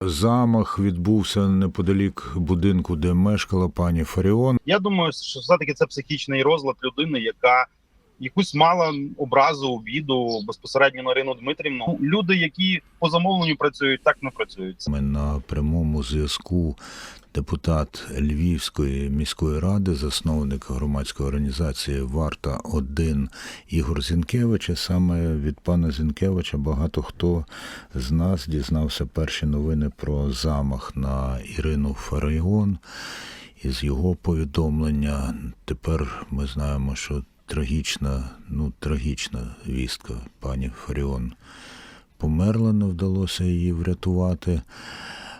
Замах відбувся неподалік будинку, де мешкала пані Фаріон. Я думаю, що все-таки це психічний розлад людини, яка якусь мала образу, обіду безпосередньо на Ірину Дмитрівну. Люди, які по замовленню працюють, так не працюють. Ми на прямому зв'язку депутат Львівської міської ради, засновник громадської організації Варта 1 Ігор Зінкевич. Саме від пана Зінкевича багато хто з нас дізнався перші новини про замах на Ірину Фаріон. Із його повідомлення тепер ми знаємо, що трагічна, ну трагічна вістка пані Фаріон померла, не вдалося її врятувати.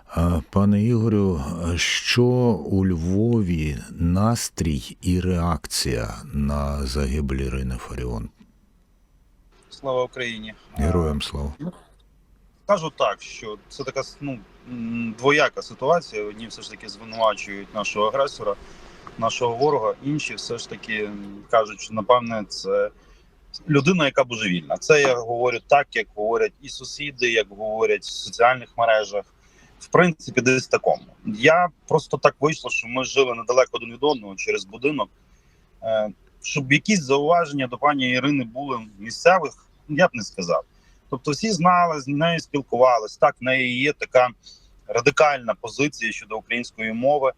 А, Пане Ігорю, що у Львові настрій і реакція на загибель Ірини Фаріон? Слава Україні! Героям слава. Кажу так, що це така ну, двояка ситуація. Одні все ж таки звинувачують нашого агресора, нашого ворога. Інші все ж таки кажуть, що напевне це людина, яка божевільна. Це я говорю так, як говорять і сусіди, як говорять в соціальних мережах. В принципі, десь такому. Я просто так вийшло, що ми жили недалеко один від одного через будинок. Е, Щоб якісь зауваження до пані Ірини були місцевих, я б не сказав. Тобто всі знали, з нею спілкувались. Так, в неї є така радикальна позиція щодо української мови,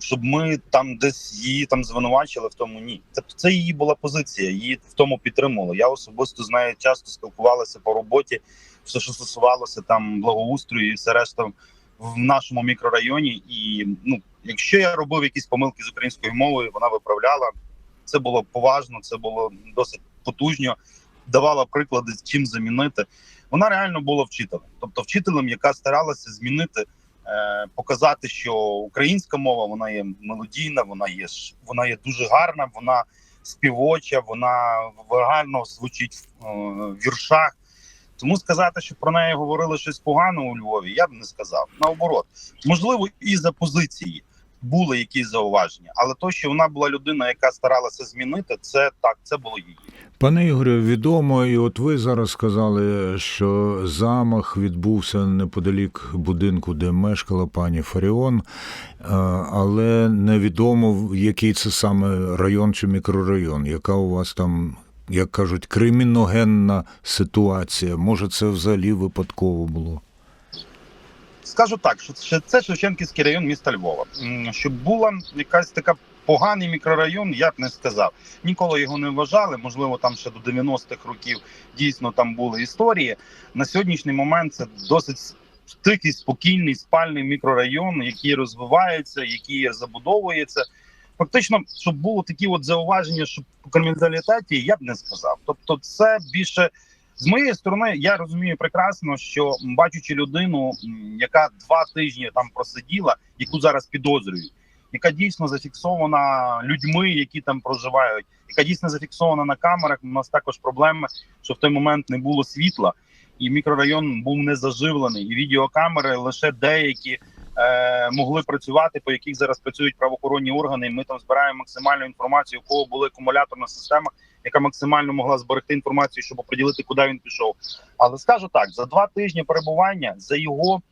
щоб ми там десь її там звинувачили в тому ні. Тобто це її була позиція, її в тому підтримували. Я особисто з нею часто спілкувалася по роботі, все, що стосувалося там благоустрою і все решта в нашому мікрорайоні. І ну, якщо я робив якісь помилки з українською мовою, вона виправляла. Це було поважно, це було досить потужно давала приклади, чим замінити. Вона реально була вчителем, тобто вчителем, яка старалася змінити, показати, що українська мова вона є мелодійна, вона є вона є дуже гарна, вона співоча, вона гарно звучить в е, віршах. Тому сказати, що про неї говорили щось погано у Львові, я б не сказав. Наоборот, можливо, і за позиції були якісь зауваження, але то, що вона була людина, яка старалася змінити, це так, це було її. Пане Ігорю, відомо, і от ви зараз сказали, що замах відбувся неподалік будинку, де мешкала пані Фаріон, е, але невідомо, який це саме район чи мікрорайон, яка у вас там, як кажуть, криміногенна ситуація. Може, це взагалі випадково було? Скажу так, що це- це Шевченківський район міста Львова. Щоб була якась така поганий мікрорайон, я б не сказав. Ніколи його не вважали. Можливо, там ще до 90-х років дійсно там були історії. На сьогоднішній момент це досить тихий, спокійний, спальний мікрорайон, який розвивається, який забудовується. Фактично, щоб було такі от зауваження, що по криміналітеті, я б не сказав. Тобто, це більше з моєї сторони, я розумію прекрасно, що бачучи людину, яка два тижні там просиділа, яку зараз підозрюють, яка дійсно зафіксована людьми, які там проживають, яка дійсно зафіксована на камерах. У нас також проблеми, що в той момент не було світла, і мікрорайон був не заживлений, і відеокамери лише деякі. Е, могли працювати, по яких зараз працюють правоохоронні органи. і Ми там збираємо максимальну інформацію, у кого була акумуляторна система, яка максимально могла зберегти інформацію, щоб оприділити, куди він пішов. Але скажу так: за два тижні перебування за його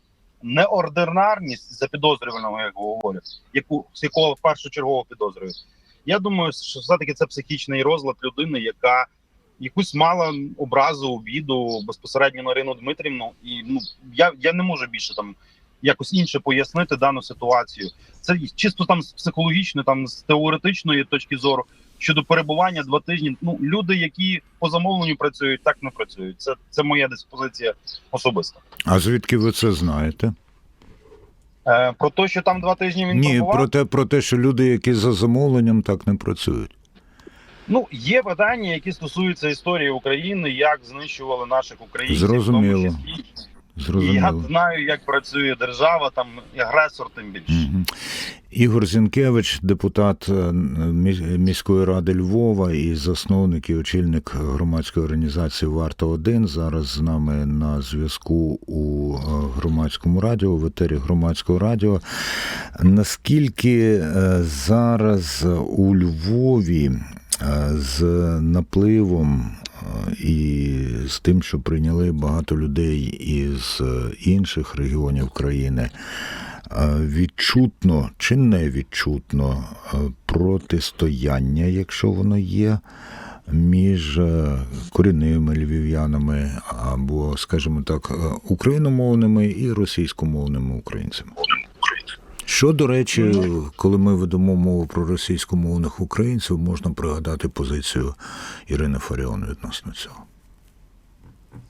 неординарність за підозрюваного, як говорю, яку якого першочергово підозрюють. Я думаю, що все таки це психічний розлад людини, яка якусь мала образу, обіду безпосередньо на Ірину Дмитрівну. І ну я, я не можу більше там якось інше пояснити дану ситуацію. Це чисто там з психологічної, там з теоретичної точки зору щодо перебування два тижні. Ну люди, які по замовленню працюють, так не працюють. Це це моя диспозиція особиста. А звідки ви це знаєте? Е, про те, що там два тижні він Ні, про те, про те, що люди, які за замовленням, так не працюють. ну є питання, які стосуються історії України, як знищували наших українців. в тому числі. І я знаю, як працює держава, там агресор, тим більше. Мгм. Ігор Зінкевич, депутат е, міської ради Львова і засновник і очільник громадської організації Варта 1 зараз з нами на зв'язку у е, громадському радіо, в етері громадського радіо. Наскільки е, зараз у Львові з напливом і з тим, що прийняли багато людей із е, інших регіонів країни, е, відчутно чи не відчутно е, протистояння, якщо воно є, між корінними львів'янами або, скажімо так, україномовними і російськомовними українцями. Що, до речі, коли ми ведемо мову про російськомовних українців, можна пригадати позицію Ірини Фаріон відносно цього.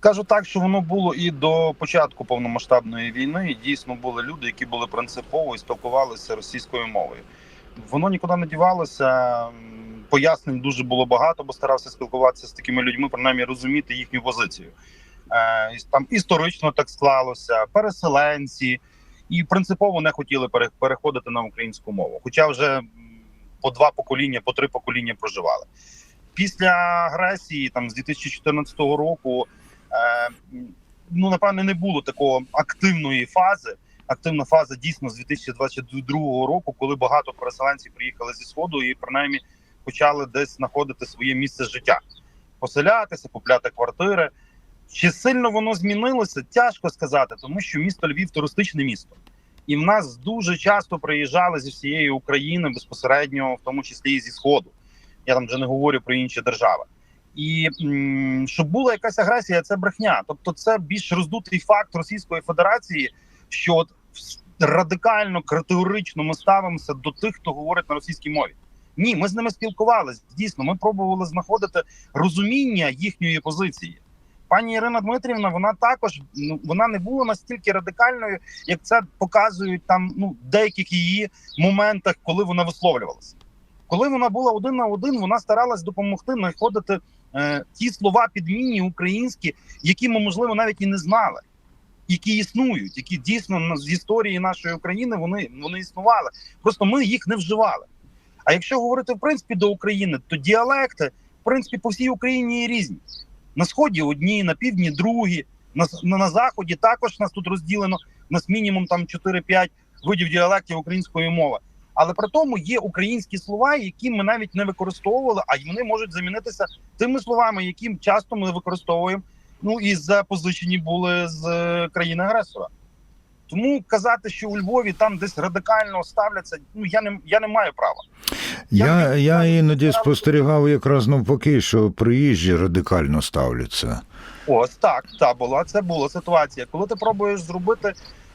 Кажу так, що воно було і до початку повномасштабної війни. І дійсно були люди, які були принципово і спілкувалися російською мовою. Воно нікуди не дівалося. Пояснень дуже було багато, бо старався спілкуватися з такими людьми, принаймні розуміти їхню позицію. Е, там історично так склалося, переселенці, і принципово не хотіли пере- переходити на українську мову. Хоча вже по два покоління, по три покоління проживали. Після агресії, там з 2014 року, е, ну напевне, не було такого активної фази. Активна фаза дійсно з 2022 року, коли багато переселенців приїхали зі сходу і принаймні почали десь знаходити своє місце життя, поселятися, купляти квартири. Чи сильно воно змінилося? Тяжко сказати, тому що місто Львів туристичне місто, і в нас дуже часто приїжджали зі всієї України безпосередньо, в тому числі і зі сходу. Я там вже не говорю про інші держави. І щоб була якась агресія, це брехня. Тобто, це більш роздутий факт Російської Федерації, що от радикально категорично ми ставимося до тих, хто говорить на російській мові. Ні, ми з ними спілкувалися. Дійсно, ми пробували знаходити розуміння їхньої позиції. Пані Ірина Дмитрівна, вона також ну вона не була настільки радикальною, як це показують там ну деяких її моментах, коли вона висловлювалася. Коли вона була один на один, вона старалась допомогти знаходити е, ті слова підмінні українські, які ми можливо навіть і не знали, які існують, які дійсно з історії нашої України вони, вони існували. Просто ми їх не вживали. А якщо говорити в принципі до України, то діалекти в принципі по всій Україні є різні. На сході одні, на півдні другі, на, на, заході також нас тут розділено нас мінімум там 4-5 видів діалектів української мови. Але при тому є українські слова, які ми навіть не використовували, а вони можуть замінитися тими словами, які часто ми використовуємо. Ну і запозичені були з е, країни агресора. Тому казати, що у Львові там десь радикально ставляться, ну я не я не маю права. Я, Я- я іноді спостерігав якраз навпаки, що приїжджі радикально ставляться. Ось так, та була це була ситуація. Коли ти пробуєш зробити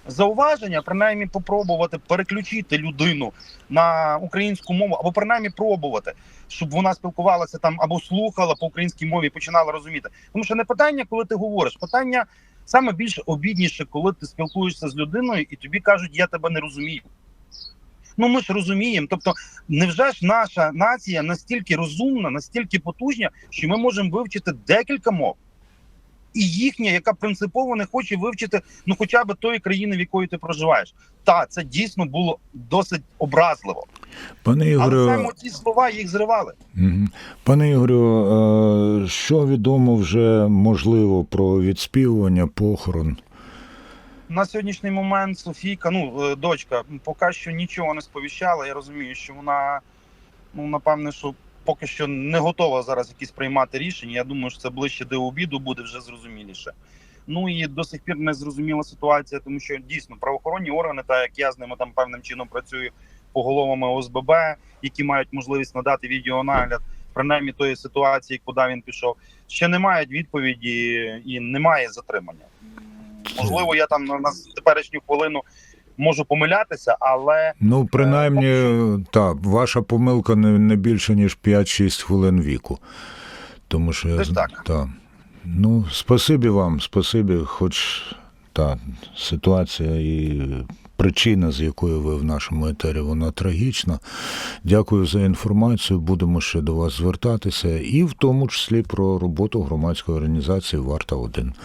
зауваження, принаймні попробувати переключити людину на українську мову, або принаймні пробувати, щоб вона спілкувалася там або слухала по українській мові, і починала розуміти. Тому що не питання, коли ти говориш, питання саме більш обідніше, коли ти спілкуєшся з людиною, і тобі кажуть, я тебе не розумію. Ну ми ж розуміємо. Тобто, невже ж наша нація настільки розумна, настільки потужна, що ми можемо вивчити декілька мов? І їхня, яка принципово не хоче вивчити ну хоча б тої країни, в якої ти проживаєш. Та це дійсно було досить образливо. Пане Але Ігорю, саме ці слова їх зривали. Пане Ігорю, е, що відомо вже можливо про відспівування, похорон? На сьогоднішній момент Софійка, ну е, дочка, поки що нічого не сповіщала. Я розумію, що вона ну напевне, що поки що не готова зараз якісь приймати рішення. Я думаю, що це ближче до обіду буде вже зрозуміліше. Ну і до сих пір не зрозуміла ситуація, тому що дійсно правоохоронні органи, так як я з ними там певним чином працюю по головами ОСББ, які мають можливість надати відеонагляд, принаймні тої ситуації, куди він пішов, ще не мають відповіді і немає затримання. Можливо, я там на теперішню хвилину можу помилятися, але Ну, принаймні, так, ваша помилка не, не більше, ніж 5-6 хвилин віку. Тому що Це ж так. Та. Ну, спасибі вам, спасибі, хоч та ситуація і причина, з якою ви в нашому етері, вона трагічна. Дякую за інформацію. Будемо ще до вас звертатися, і в тому числі про роботу громадської організації Варта 1